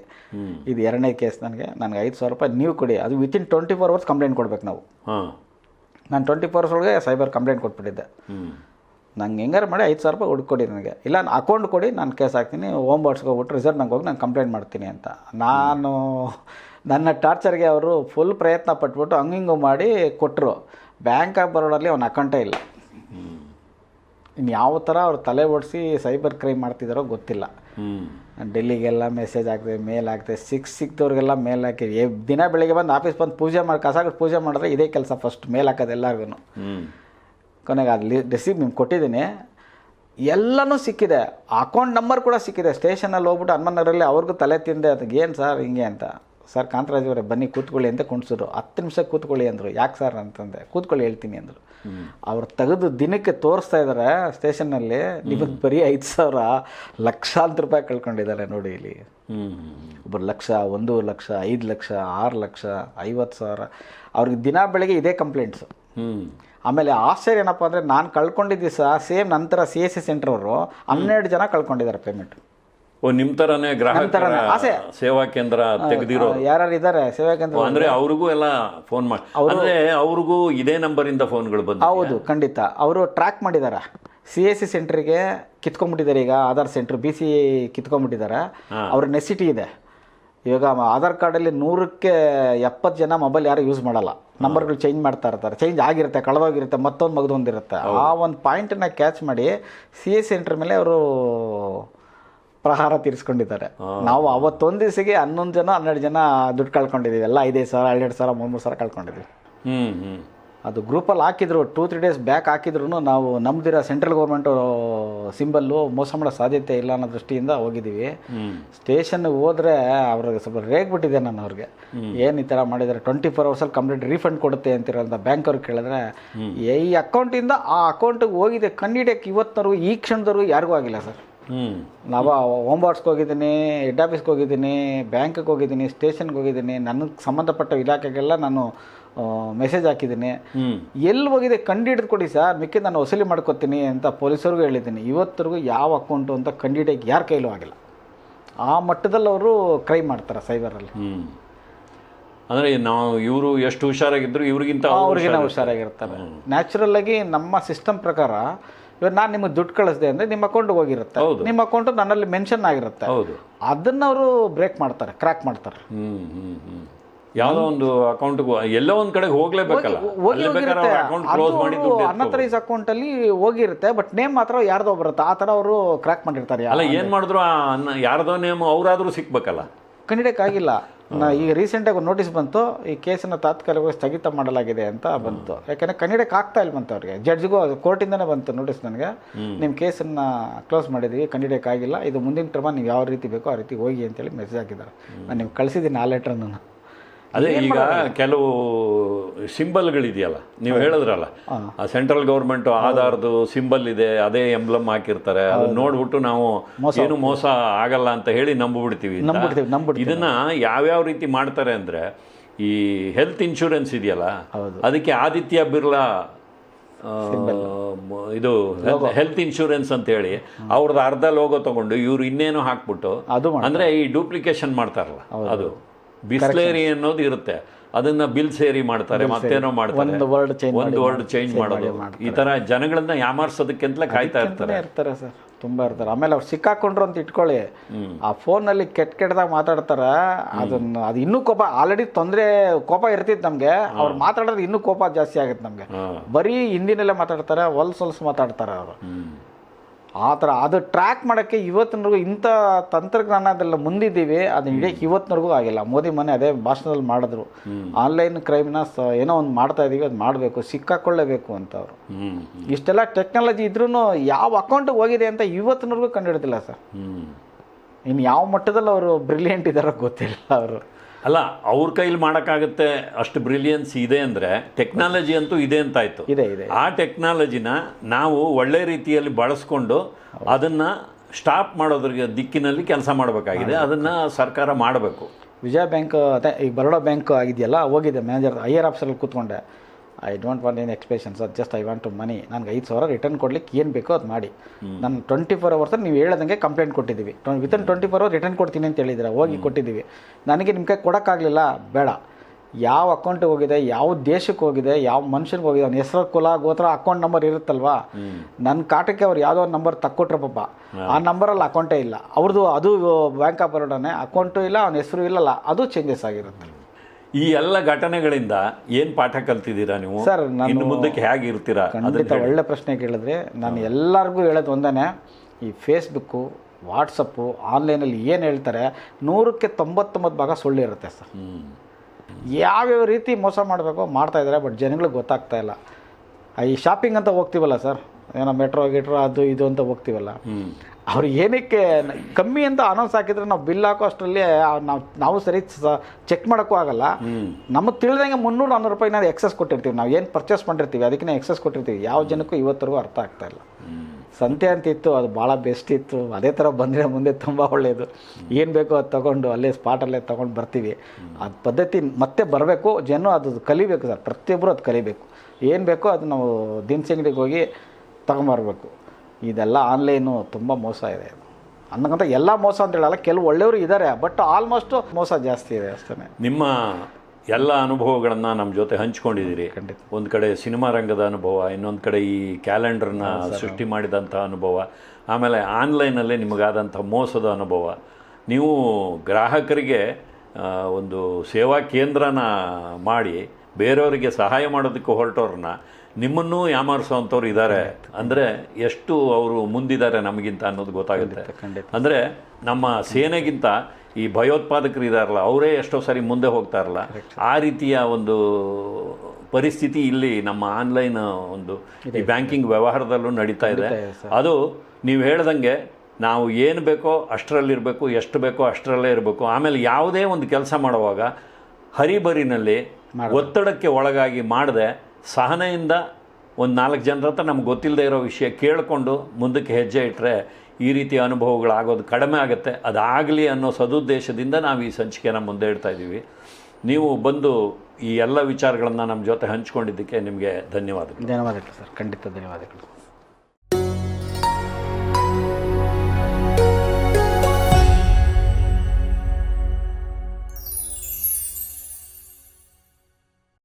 ಇದು ಎರಡನೇ ಕೇಸ್ ನನಗೆ. ನನಗೆ ಐದು ಸಾವಿರ ರೂಪಾಯಿ ನೀವು ಕೊಡಿ. ಅದು within twenty four hours complaint ಕೊಡ್ಬೇಕು ನಾವು. ನಾನು ಟ್ವೆಂಟಿ ಫೋರ್ ಅವರ್ಸ್ ಒಳಗೆ ಸೈಬರ್ ಕಂಪ್ಲೇಂಟ್ ಕೊಟ್ಬಿಟ್ಟಿದ್ದೆ. ನಂಗೆ ಹೆಂಗಾರು ಮಾಡಿ ಐದು ಸಾವಿರ ರೂಪಾಯಿ ಹುಡುಕೊಡಿ ನನಗೆ. ಇಲ್ಲ ಅಕೌಂಟ್ ಕೊಡಿ ನಾನು ಕೇಸ್ ಹಾಕ್ತೀನಿ. ಹೋಮ್ ಬಾರ್ಡ್ಸ್ಗೆ ಹೋಗ್ಬಿಟ್ಟು ರಿಸರ್ವ್ ಬ್ಯಾಂಕ್ ಹೋಗಿ ನಾನು ಕಂಪ್ಲೇಂಟ್ ಮಾಡ್ತೀನಿ ಅಂತ. ನಾನು ನನ್ನ ಟಾರ್ಚರ್ಗೆ ಅವರು ಫುಲ್ ಪ್ರಯತ್ನ ಪಟ್ಬಿಟ್ಟು ಹಂಗಿಂಗು ಮಾಡಿ ಕೊಟ್ಟರು ಬ್ಯಾಂಕ್ ಆಫ್ ಬರೋಡಲ್ಲಿ ಅವನ ಅಕೌಂಟೇ ಇಲ್ಲ. ಇನ್ನು ಯಾವ ಥರ ಅವ್ರು ತಲೆ ಓಡಿಸಿ ಸೈಬರ್ ಕ್ರೈಮ್ ಮಾಡ್ತಿದ್ದಾರೋ ಗೊತ್ತಿಲ್ಲ. ಡೆಲ್ಲಿಗೆಲ್ಲ ಮೆಸೇಜ್ ಆಗ್ತದೆ ಮೇಲ್ ಆಗ್ತದೆ ಸಿಕ್ಸ್ ಸಿಕ್ದವ್ರಿಗೆಲ್ಲ ಮೇಲ್ ಹಾಕಿ ಎ ದಿನ ಬೆಳಿಗ್ಗೆ ಬಂದು ಆಫೀಸ್ ಬಂದು ಪೂಜೆ ಮಾಡಿ ಕಸಾಗಿ ಪೂಜೆ ಮಾಡಿದ್ರೆ ಇದೇ ಕೆಲಸ ಫಸ್ಟ್ ಮೇಲ್ ಹಾಕೋದು ಎಲ್ಲರಿಗೂ ಕೊನೆಗೆ ಕೊನೆಗೆ ಅಲ್ಲಿ ರಿಸೀವ್ ನಿಮ್ಗೆ ಕೊಟ್ಟಿದ್ದೀನಿ. ಎಲ್ಲನೂ ಸಿಕ್ಕಿದೆ. ಅಕೌಂಟ್ ನಂಬರ್ ಕೂಡ ಸಿಕ್ಕಿದೆ. ಸ್ಟೇಷನಲ್ಲಿ ಹೋಗ್ಬಿಟ್ಟು ಹನುಮನಗರಲ್ಲಿ ಅವ್ರಿಗೂ ತಲೆ ತಿಂದೆ ಅದಕ್ಕೆ ಏನು ಸರ್ ಹಿಂಗೆ ಅಂತ. ಸರ್ ಕಾಂತರಾಜ್ ಅವರೇ, ಬನ್ನಿ ಕೂತ್ಕೊಳ್ಳಿ ಅಂತ ಕುಣಿಸಿದ್ರು. ಹತ್ತು ನಿಮಿಷ ಕೂತ್ಕೊಳ್ಳಿ ಅಂದರು. ಯಾಕೆ ಸರ್ ಅಂತಂದೆ. ಕೂತ್ಕೊಳ್ಳಿ ಹೇಳ್ತೀನಿ ಅಂದರು. ಅವ್ರು ತೆಗೆದು ದಿನಕ್ಕೆ ತೋರಿಸ್ತಾ ಇದ್ದಾರೆ ಸ್ಟೇಷನ್ನಲ್ಲಿ. ನಿಮಗೆ ಬರೀ ಐದು ಸಾವಿರ ಲಕ್ಷಾಂತರ ರೂಪಾಯಿ ಕಳ್ಕೊಂಡಿದ್ದಾರೆ ನೋಡಿ ಇಲ್ಲಿ. ಒಬ್ಬರು ಲಕ್ಷ, ಒಂದು ಲಕ್ಷ, ಐದು ಲಕ್ಷ, ಆರು ಲಕ್ಷ, ಐವತ್ತು ಸಾವಿರ. ಅವ್ರಿಗೆ ದಿನ ಬೆಳಗ್ಗೆ ಇದೇ ಕಂಪ್ಲೇಂಟ್ಸು ಆಮೇಲೆ ಆಶ್ಚರ್ಯ ಏನಪ್ಪ ಅಂದರೆ ನಾನು ಕಳ್ಕೊಂಡಿದ್ದ ದಿವಸ ಸೇಮ್ ನಂತರ ಸಿ ಎಸ್ ಸಿ ಸೆಂಟ್ರವರು ಹನ್ನೆರಡು ಜನ ಕಳ್ಕೊಂಡಿದ್ದಾರೆ ಪೇಮೆಂಟ್ ಓ ನಿಮ್ ತರನೇ ಗ್ರಾಹಕರ. ಸೇವಾ ಕೇಂದ್ರ ತೆಗೆದಿರೋ. ಯಾರು ಇದ್ದಾರೆ ಸೇವಾ ಕೇಂದ್ರ ಅಂದ್ರೆ ಅವ್ರಿಗೂ ಎಲ್ಲ ಫೋನ್ ಮಾಡಿ ಅಂದ್ರೆ ಅವ್ರಿಗೂ ಇದೇ ನಂಬರ್ ಇಂದ ಫೋನ್ಗಳು ಬಂದ ಹೌದು ಖಂಡಿತ. ಅವರು ಟ್ರ್ಯಾಕ್ ಮಾಡಿದ್ದಾರೆ ಸಿ ಎಸ್ ಸಿ ಸೆಂಟ್ರಿಗೆ ಕಿತ್ಕೊಂಡ್ಬಿಟ್ಟಿದ್ದಾರೆ ಈಗ ಆಧಾರ್ ಸೆಂಟ್ರ್ ಬಿ ಸಿ ಕಿತ್ಕೊಂಡ್ಬಿಟ್ಟಿದ್ದಾರೆ. ಅವ್ರ ನೆಸಿಟಿ ಇದೆ. ಇವಾಗ ಆಧಾರ್ ಕಾರ್ಡಲ್ಲಿ ನೂರಕ್ಕೆ ಎಪ್ಪತ್ತು ಜನ ಮೊಬೈಲ್ ಯಾರು ಯೂಸ್ ಮಾಡಲ್ಲ. ನಂಬರ್ಗಳು ಚೇಂಜ್ ಮಾಡ್ತಾ ಇರ್ತಾರೆ. ಚೇಂಜ್ ಆಗಿರುತ್ತೆ ಕಳೆದೋಗಿರುತ್ತೆ ಮತ್ತೊಂದು ಮಗದೊಂದಿರುತ್ತೆ ಆ ಒಂದು ಪಾಯಿಂಟನ್ನ ಕ್ಯಾಚ್ ಮಾಡಿ ಸಿ ಎಸ್ ಸೆಂಟ್ರ್ ಮೇಲೆ ಅವರು ಪ್ರಹಾರ ತೀರಿಸ್ಕೊಂಡಿದ್ದಾರೆ. ನಾವು ಅವತ್ತೊಂದು ದಿವಸಿಗೆ ಹನ್ನೊಂದು ಜನ ಹನ್ನೆರಡು ಜನ ದುಡ್ಡು ಕಳ್ಕೊಂಡಿದ್ದೀವಿ ಎಲ್ಲ ಐದೈದು ಸಾವಿರ ಎರಡೆರಡು ಸಾವಿರ ಮೂರು ಮೂರು ಸಾವಿರ ಕಳ್ಕೊಂಡಿದ್ದೀವಿ ಅದು ಗ್ರೂಪಲ್ಲಿ ಹಾಕಿದ್ರು ಟೂ ತ್ರೀ ಡೇಸ್ ಬ್ಯಾಕ್ ಹಾಕಿದ್ರು ನಾವು ನಮ್ದಿರೋ ಸೆಂಟ್ರಲ್ ಗೌರ್ಮೆಂಟು ಸಿಂಬಲ್ಲು ಮೋಸ ಮಾಡೋ ಸಾಧ್ಯತೆ ಇಲ್ಲ ಅನ್ನೋ ದೃಷ್ಟಿಯಿಂದ ಹೋಗಿದ್ದೀವಿ ಸ್ಟೇಷನ್ಗೆ ಹೋದ್ರೆ ಅವ್ರಿಗೆ ಸ್ವಲ್ಪ ರೇಗ್ಬಿಟ್ಟಿದೆ ನಾನು ಅವ್ರಿಗೆ. ಏನು ಈ ಥರ ಮಾಡಿದರೆ? ಟ್ವೆಂಟಿ ಫೋರ್ ಅವರ್ಸಲ್ಲಿ ಕಂಪ್ಲೀಟ್ ರೀಫಂಡ್ ಕೊಡುತ್ತೆ ಅಂತಿರೋಂಥ ಬ್ಯಾಂಕ್ ಅವ್ರಿಗೆ ಕೇಳಿದ್ರೆ ಈ ಅಕೌಂಟಿಂದ ಆ ಅಕೌಂಟಿಗೆ ಹೋಗಿದೆ. ಕಂಡಿಡಿಯಕ್ಕೆ ಇವತ್ತವರೆಗೂ ಈ ಕ್ಷಣದವರೆಗೂ ಯಾರಿಗೂ ಆಗಿಲ್ಲ ಸರ್. ನಾವು ಹೋಮ್ ಬಾರ್ಡ್ಸ್ಗೆ ಹೋಗಿದ್ದೀನಿ ಹೆಡ್ ಆಫೀಸ್ಗೆ ಹೋಗಿದ್ದೀನಿ ಬ್ಯಾಂಕಿಗೆ ಹೋಗಿದ್ದೀನಿ ಸ್ಟೇಷನ್ಗೆ ಹೋಗಿದ್ದೀನಿ ನನಗೆ ಸಂಬಂಧಪಟ್ಟ ಇಲಾಖೆಗೆಲ್ಲ ನಾನು ಮೆಸೇಜ್ ಹಾಕಿದ್ದೀನಿ. ಎಲ್ಲಿ ಹೋಗಿದೆ ಕಂಡು ಹಿಡಿದು ಕೊಡಿ ಸರ್ ಮಿಕ್ಕಿ ನಾನು ವಸೂಲಿ ಮಾಡ್ಕೊತೀನಿ ಅಂತ ಪೊಲೀಸರಿಗೂ ಹೇಳಿದ್ದೀನಿ. ಇವತ್ತರೆಗೂ ಯಾವ ಅಕೌಂಟು ಅಂತ ಕಂಡು ಹಿಡಿಯೋಕ್ಕೆ ಯಾರ ಕೈಲೂ ಆಗಿಲ್ಲ. ಆ ಮಟ್ಟದಲ್ಲಿ ಅವರು ಕ್ರೈ ಮಾಡ್ತಾರೆ ಸೈಬರಲ್ಲಿ ಅಂದರೆ ನಾವು ಇವರು ಎಷ್ಟು ಹುಷಾರಾಗಿದ್ದರು ಇವ್ರಿಗಿಂತ ಅವ್ರಿಗಿಂತ ಹುಷಾರಾಗಿರ್ತಾರೆ. ನ್ಯಾಚುರಲ್ ಆಗಿ ನಮ್ಮ ಸಿಸ್ಟಮ್ ಪ್ರಕಾರ ಇವಾಗ ನಾನು ನಿಮಗೆ ದುಡ್ಡು ಕಳಿಸಿದೆ ಅಂದರೆ ನಿಮ್ಮ ಅಕೌಂಟ್ಗೆ ಹೋಗಿರುತ್ತೆ. ನಿಮ್ಮ ಅಕೌಂಟು ನನ್ನಲ್ಲಿ ಮೆನ್ಷನ್ ಆಗಿರುತ್ತೆ. ಅದನ್ನ ಅವರು ಬ್ರೇಕ್ ಮಾಡ್ತಾರೆ ಕ್ರ್ಯಾಕ್ ಮಾಡ್ತಾರೆ. ಯಾವುದೋ ಒಂದು ಅಕೌಂಟ್ ಎಲ್ಲೋ ಒಂದ್ ಕಡೆಗೆ ಹೋಗ್ಲೇಬೇಕಲ್ಲ. ಹೋಗಿ ಅಲ್ಲೇ ಹೋಗಿರುತ್ತೆ. ಅಕೌಂಟ್ ಅಲ್ಲಿ ಹೋಗಿರುತ್ತೆ ಬಟ್ ನೇಮ್ ಮಾತ್ರ ಯಾರ್ದೋ ಬರುತ್ತೆ ಆ ತರ ಅವರು ಕ್ರ್ಯಾಕ್ ಮಾಡಿರ್ತಾರೆ. ಅಲ್ಲ ಏನ್ ಮಾಡಿದ್ರು ಯಾರ್ದೋ ನೇಮ್ ಅವರಾದ್ರೂ ಸಿಕ್ಬೇಕಲ್ಲ. ಆಗಿಲ್ಲ ನಾ ಈಗ ರೀಸೆಂಟಾಗಿ ಒಂದು ನೋಟಿಸ್ ಬಂತು ಈ ಕೇಸನ್ನು ತಾತ್ಕಾಲಿಕವಾಗಿ ಸ್ಥಗಿತ ಮಾಡಲಾಗಿದೆ ಅಂತ ಬಂತು. ಯಾಕಂದ್ರೆ ಕನ್ನಡಕ್ಕೆ ಆಗ್ತಾ ಇಲ್ಲ ಬಂತು ಅವ್ರಿಗೆ ಜಡ್ಜ್ಗೂ ಅದು ಕೋರ್ಟಿಂದನೇ ಬಂತು ನೋಟಿಸ್ ನನಗೆ. ನಿಮ್ಮ ಕೇಸನ್ನು ಕ್ಲೋಸ್ ಮಾಡಿದ್ದೀವಿ ಕನ್ನಡಕ್ಕೆ ಆಗಿಲ್ಲ. ಇದು ಮುಂದಿನ ಕ್ರಮ ನೀವು ಯಾವ ರೀತಿ ಬೇಕೋ ಆ ರೀತಿ ಹೋಗಿ ಅಂತೇಳಿ ಮೆಸೇಜ್ ಹಾಕಿದ್ದಾರೆ. ನಾನು ನಿಮ್ಗೆ ಕಳಿಸಿದ್ದೀನಿ ಆ ಲೆಟ್ರನ್ನು ಅದೇ ಈಗ ಕೆಲವು ಸಿಂಬಲ್ಗಳಿದೆಯಲ್ಲ ನೀವು ಹೇಳಿದ್ರಲ್ಲ? ಸೆಂಟ್ರಲ್ ಗೌರ್ಮೆಂಟ್ ಆಧಾರ್ದು ಸಿಂಬಲ್ ಇದೆ ಅದೇ ಎಂಬ್ಲಮ್ ಹಾಕಿರ್ತಾರೆ ಅದನ್ನ ನೋಡ್ಬಿಟ್ಟು ನಾವು ಏನು ಮೋಸ ಆಗಲ್ಲ ಅಂತ ಹೇಳಿ ನಂಬಿಬಿಡ್ತೀವಿ ಇದನ್ನ ಯಾವ್ಯಾವ ರೀತಿ ಮಾಡ್ತಾರೆ ಅಂದ್ರೆ ಈ ಹೆಲ್ತ್ ಇನ್ಶೂರೆನ್ಸ್ ಇದೆಯಲ್ಲ ಅದಕ್ಕೆ ಆದಿತ್ಯ ಬಿರ್ಲಾ ಇದು ಹೆಲ್ತ್ ಇನ್ಶೂರೆನ್ಸ್ ಅಂತ ಹೇಳಿ ಅವ್ರದ್ದು ಅರ್ಧ ಲೋಗೋ ತಗೊಂಡು ಇವ್ರು ಇನ್ನೇನು ಹಾಕ್ಬಿಟ್ಟು. ಅಂದ್ರೆ ಈ ಡೂಪ್ಲಿಕೇಶನ್ ಮಾಡ್ತಾರಲ್ಲ ಅದು. ಬಿಸ್ಲೇರಿ ಅನ್ನೋದು ಇರುತ್ತೆ. ಅದನ್ನ ಬಿಲ್ ಸೇರಿ ಮಾಡ್ತಾರೆ ಮತ್ತೇನೋ ಮಾಡ್ತಾರೆ. ಒಂದು ವರ್ಡ್ ಚೇಂಜ್ ಮಾಡೋದು. ಈ ತರ ಜನಗಳನ್ನ ಯಾಮಾರ್ಸೋದಕ್ಕೆಂತಲೇ ಕಾಯ್ತಾ ಇರ್ತಾರೆ. ಇರ್ತಾರೆ ಸರ್. ತುಂಬ ಇರ್ತಾರೆ. ಆಮೇಲೆ ಅವ್ರು ಸಿಕ್ಕಾಕೊಂಡ್ರು ಅಂತ ಇಟ್ಕೊಳ್ಳಿ. ಆ ಫೋನಲ್ಲಿ ಕೆಟ್ಟ ಕೆಟ್ಟದಾಗ ಮಾತಾಡ್ತಾರೆ. ಅದನ್ನ ಅದು ಇನ್ನೂ ಕೋಪ ಆಲ್ರೆಡಿ ತೊಂದರೆ ಕೋಪ ಇರ್ತಿತ್ತು ನಮಗೆ. ಅವ್ರು ಮಾತಾಡೋದು ಇನ್ನೂ ಕೋಪ ಜಾಸ್ತಿ ಆಗುತ್ತೆ ನಮಗೆ. ಬರೀ ಹಿಂದಿನಲ್ಲೇ ಮಾತಾಡ್ತಾರೆ ಹೊಲ್ಸ್ ಹೊಲ್ಸ್ ಮಾತಾಡ್ತಾರೆ ಅವರು. ಆ ಥರ ಅದು ಟ್ರ್ಯಾಕ್ ಮಾಡೋಕ್ಕೆ ಇವತ್ತಿನವರೆಗೂ ಇಂಥ ತಂತ್ರಜ್ಞಾನದೆಲ್ಲ ಮುಂದಿದ್ದೀವಿ ಅದು ಹಿಡಿಯೋಕೆ ಇವತ್ತಿನವರೆಗೂ ಆಗಿಲ್ಲ. ಮೋದಿ ಮನೆ ಅದೇ ಭಾಷಣದಲ್ಲಿ ಮಾಡಿದ್ರು. ಆನ್ಲೈನ್ ಕ್ರೈಮ್ನ ಸ ಏನೋ ಒಂದು ಮಾಡ್ತಾ ಇದ್ದೀವಿ ಅದು ಮಾಡಬೇಕು ಸಿಕ್ಕಾಕೊಳ್ಳೇಬೇಕು ಅಂತ ಅವರು. ಇಷ್ಟೆಲ್ಲ ಟೆಕ್ನಾಲಜಿ ಇದ್ರೂ ಯಾವ ಅಕೌಂಟಿಗೆ ಹೋಗಿದೆ ಅಂತ ಇವತ್ತಿನವರೆಗೂ ಕಂಡುಹಿಡ್ದಿಲ್ಲ ಸರ್. ಇನ್ನು ಯಾವ ಮಟ್ಟದಲ್ಲಿ ಅವರು ಬ್ರಿಲಿಯಂಟ್ ಇದ್ದಾರೋ ಗೊತ್ತಿಲ್ಲ ಅವರು. ಅಲ್ಲ ಅವ್ರ ಕೈಲಿ ಮಾಡೋಕ್ಕಾಗುತ್ತೆ ಅಷ್ಟು ಬ್ರಿಲಿಯನ್ಸ್ ಇದೆ ಅಂದರೆ ಟೆಕ್ನಾಲಜಿ ಅಂತೂ ಇದೆ ಅಂತಾಯ್ತು. ಇದೆ ಇದೆ. ಆ ಟೆಕ್ನಾಲಜಿನ ನಾವು ಒಳ್ಳೆ ರೀತಿಯಲ್ಲಿ ಬಳಸ್ಕೊಂಡು ಅದನ್ನು ಸ್ಟಾಪ್ ಮಾಡೋದ್ರ ದಿಕ್ಕಿನಲ್ಲಿ ಕೆಲಸ ಮಾಡಬೇಕಾಗಿದೆ. ಅದನ್ನು ಸರ್ಕಾರ ಮಾಡಬೇಕು. ವಿಜಯ ಬ್ಯಾಂಕ್ ಅದೇ ಈ ಬರೋಡಾ ಬ್ಯಾಂಕ್ ಆಗಿದೆಯಲ್ಲ ಹೋಗಿದೆ ಮ್ಯಾನೇಜರ್ ಆರ್ ಆಫೀಸಲ್ಲಿ ಕೂತ್ಕೊಂಡೆ. ಐ ಡೋಂಟ್ ವಾಂಟ್ ಏನ್ ಎಕ್ಸ್ಪೆಷನ್ಸ್ ಅದು just I want to money ನನಗೆ ಐದು ಸಾವಿರ ರಿಟರ್ನ್ ಕೊಡ್ಲಿಕ್ಕೆ ಏನು ಬೇಕೋ ಅದು ಮಾಡಿ. ನಾನು ಟ್ವೆಂಟಿ ಫೋರ್ ಅವರ್ಸ್ ನೀವು ಹೇಳದಂಗೆ ಕಂಪ್ಲೇಂಟ್ ಕೊಟ್ಟಿದ್ದೀವಿ. Within twenty four hour return ಕೊಡ್ತೀನಿ ಅಂತ ಹೇಳಿದ್ರೆ ಹೋಗಿ ಕೊಟ್ಟಿದ್ದೀವಿ. ನನಗೆ ನಿಮಗೆ ಕೊಡೋಕ್ಕಾಗಲಿಲ್ಲ ಬೇಡ. ಯಾವ ಅಕೌಂಟಿಗೆ ಹೋಗಿದೆ ಯಾವ ದೇಶಕ್ಕೆ ಹೋಗಿದೆ ಯಾವ ಮನುಷ್ಯನಿಗೆ ಹೋಗಿದೆ ಅವ್ನ ಹೆಸರು ಕುಲ ಗೋತ್ರ ಅಕೌಂಟ್ ನಂಬರ್ ಇರುತ್ತಲ್ವಾ? ನನ್ನ ಕಾಟಕ್ಕೆ ಅವ್ರು ಯಾವುದೋ ಒಂದು ನಂಬರ್ ತಕ್ಕೊಟ್ರಪ್ಪ ಆ ನಂಬರಲ್ಲಿ ಅಕೌಂಟೇ ಇಲ್ಲ. ಅವ್ರದ್ದು ಅದು ಬ್ಯಾಂಕ್ ಆಫ್ ಬರೋಡಾನೆ ಅಕೌಂಟು ಇಲ್ಲ ಅವ್ನ ಹೆಸರು ಇಲ್ಲಲ್ಲ. ಅದು ಚೇಂಜಸ್ ಆಗಿರುತ್ತೆ. ಈ ಎಲ್ಲ ಘಟನೆಗಳಿಂದ ಏನ್ ಪಾಠ ಕಲ್ತಿದ್ದೀರಾ ನೀವು? ಸರ್, ನಾನು- ಇನ್ನು ಮುಂದಕ್ಕೆ ಹೇಗೆ ಇರ್ತೀರಾ ಖಂಡಿತ ಒಳ್ಳೆ ಪ್ರಶ್ನೆ ಕೇಳಿದ್ರೆ ನಾನು ಎಲ್ಲರಿಗೂ ಹೇಳೋದು ಒಂದೇ ಈ ಫೇಸ್ಬುಕ್ಕು ವಾಟ್ಸಪ್ಪು ಆನ್ಲೈನಲ್ಲಿ ಏನು ಹೇಳ್ತಾರೆ ನೂರಕ್ಕೆ ತೊಂಬತ್ತೊಂಬತ್ತು ಭಾಗ ಸುಳ್ಳು ಇರುತ್ತೆ ಸರ್. ಯಾವ್ಯಾವ ರೀತಿ ಮೋಸ ಮಾಡಬೇಕು ಮಾಡ್ತಾ ಇದ್ದಾರೆ ಬಟ್ ಜನಗಳಿಗೆ ಗೊತ್ತಾಗ್ತಾ ಇಲ್ಲ. ಈ ಶಾಪಿಂಗ್ ಅಂತ ಹೋಗ್ತೀವಲ್ಲ ಸರ್ ಏನೋ ಮೆಟ್ರೋ ಗಿಟ್ರೋ ಅದು ಇದು ಅಂತ ಹೋಗ್ತೀವಲ್ಲ. ಅವ್ರು ಏನಕ್ಕೆ ಕಮ್ಮಿ ಅಂತ ಅನೌನ್ಸ್ ಹಾಕಿದ್ರೆ ನಾವು ಬಿಲ್ ಹಾಕೋ ಅಷ್ಟರಲ್ಲಿ ನಾವು ನಾವು ಸರಿ ಚೆಕ್ ಮಾಡೋಕ್ಕೂ ಆಗಲ್ಲ. ನಮಗೆ ತಿಳಿದಂಗೆ ಮುನ್ನೂರು ನಾನ್ನೂರು ರೂಪಾಯಿ ನಾವು ಎಕ್ಸಸ್ ಕೊಟ್ಟಿರ್ತೀವಿ. ನಾವು ಏನು ಪರ್ಚೇಸ್ ಮಾಡಿರ್ತೀವಿ ಅದಕ್ಕೆ ಎಕ್ಸಸ್ ಕೊಟ್ಟಿರ್ತೀವಿ. ಯಾವ ಜನಕ್ಕೂ ಇವತ್ತರೆಗೂ ಅರ್ಥ ಆಗ್ತಾ ಇಲ್ಲ. ಸಂತೆ ಅಂತಿತ್ತು ಅದು ಭಾಳ ಬೆಸ್ಟ್ ಇತ್ತು. ಅದೇ ಥರ ಬಂದರೆ ಮುಂದೆ ತುಂಬ ಒಳ್ಳೆಯದು ಏನು ಬೇಕೋ ಅದು ತೊಗೊಂಡು ಅಲ್ಲೇ ಸ್ಪಾಟಲ್ಲೇ ತೊಗೊಂಡು ಬರ್ತೀವಿ. ಅದು ಪದ್ಧತಿ ಮತ್ತೆ ಬರಬೇಕು. ಜನ ಅದು ಕಲಿಬೇಕು ಸರ್. ಪ್ರತಿಯೊಬ್ಬರು ಅದು ಕಲಿಬೇಕು. ಏನು ಬೇಕೋ ಅದು ನಾವು ದಿನಸಿ ಅಂಗಡಿಗೆ ಹೋಗಿ ತಗೊಂಬರ್ಬೇಕು. ಇದೆಲ್ಲ ಆನ್ಲೈನು ತುಂಬ ಮೋಸ ಇದೆ. ಅನ್ನಕ್ಕಂತ ಎಲ್ಲ ಮೋಸ ಅಂತ ಹೇಳಲ್ಲ ಕೆಲವು ಒಳ್ಳೆಯವರು ಇದ್ದಾರೆ ಬಟ್ ಆಲ್ಮೋಸ್ಟ್ ಮೋಸ ಜಾಸ್ತಿ ಇದೆ ಅಷ್ಟೇ ನಿಮ್ಮ ಎಲ್ಲ ಅನುಭವಗಳನ್ನು ನಮ್ಮ ಜೊತೆ ಹಂಚ್ಕೊಂಡಿದ್ದೀರಿ. ಖಂಡಿತ. ಒಂದು ಕಡೆ ಸಿನಿಮಾ ರಂಗದ ಅನುಭವ ಇನ್ನೊಂದು ಕಡೆ ಈ ಕ್ಯಾಲೆಂಡರ್ನ ಸೃಷ್ಟಿ ಮಾಡಿದಂಥ ಅನುಭವ ಆಮೇಲೆ ಆನ್ಲೈನಲ್ಲೇ ನಿಮಗಾದಂಥ ಮೋಸದ ಅನುಭವ. ನೀವು ಗ್ರಾಹಕರಿಗೆ ಒಂದು ಸೇವಾ ಕೇಂದ್ರನ ಮಾಡಿ ಬೇರೆಯವರಿಗೆ ಸಹಾಯ ಮಾಡೋದಕ್ಕೆ ಹೊರಟವ್ರನ್ನ ನಿಮ್ಮನ್ನೂ ಯಾಮಾರಿಸೋವಂಥವ್ರು ಇದ್ದಾರೆ ಅಂದರೆ ಎಷ್ಟು ಅವರು ಮುಂದಿದ್ದಾರೆ ನಮಗಿಂತ ಅನ್ನೋದು ಗೊತ್ತಾಗುತ್ತೆ. ಅಂದರೆ ನಮ್ಮ ಸೇನೆಗಿಂತ ಈ ಭಯೋತ್ಪಾದಕರು ಇದಾರಲ್ಲ ಅವರೇ ಎಷ್ಟೋ ಸಾರಿ ಮುಂದೆ ಹೋಗ್ತಾರಲ್ಲ ಆ ರೀತಿಯ ಒಂದು ಪರಿಸ್ಥಿತಿ ಇಲ್ಲಿ ನಮ್ಮ ಆನ್ಲೈನ್ ಒಂದು ಈ ಬ್ಯಾಂಕಿಂಗ್ ವ್ಯವಹಾರದಲ್ಲೂ ನಡೀತಾ ಇದೆ. ಅದು ನೀವು ಹೇಳ್ದಂಗೆ ನಾವು ಏನು ಬೇಕೋ ಅಷ್ಟರಲ್ಲಿರಬೇಕು ಎಷ್ಟು ಬೇಕೋ ಅಷ್ಟರಲ್ಲೇ ಇರಬೇಕು. ಆಮೇಲೆ ಯಾವುದೇ ಒಂದು ಕೆಲಸ ಮಾಡುವಾಗ ಹರಿಬರಿನಲ್ಲಿ ಒತ್ತಡಕ್ಕೆ ಒಳಗಾಗಿ ಮಾಡದೆ ಸಹನೆಯಿಂದ ಒಂದು ನಾಲ್ಕು ಜನರ ಹತ್ರ ನಮ್ಗೆ ಗೊತ್ತಿಲ್ಲದೆ ಇರೋ ವಿಷಯ ಕೇಳಿಕೊಂಡು ಮುಂದಕ್ಕೆ ಹೆಜ್ಜೆ ಇಟ್ಟರೆ ಈ ರೀತಿಯ ಅನುಭವಗಳಾಗೋದು ಕಡಿಮೆ ಆಗುತ್ತೆ. ಅದಾಗಲಿ ಅನ್ನೋ ಸದುದ್ದೇಶದಿಂದ ನಾವು ಈ ಸಂಚಿಕೆಯನ್ನು ಮುಂದೆ ಇಡ್ತಾ ಇದ್ದೀವಿ. ನೀವು ಬಂದು ಈ ಎಲ್ಲ ವಿಚಾರಗಳನ್ನು ನಮ್ಮ ಜೊತೆ ಹಂಚ್ಕೊಂಡಿದ್ದಕ್ಕೆ ನಿಮಗೆ ಧನ್ಯವಾದಗಳು. ಧನ್ಯವಾದಗಳು ಸರ್. ಖಂಡಿತ ಧನ್ಯವಾದಗಳು.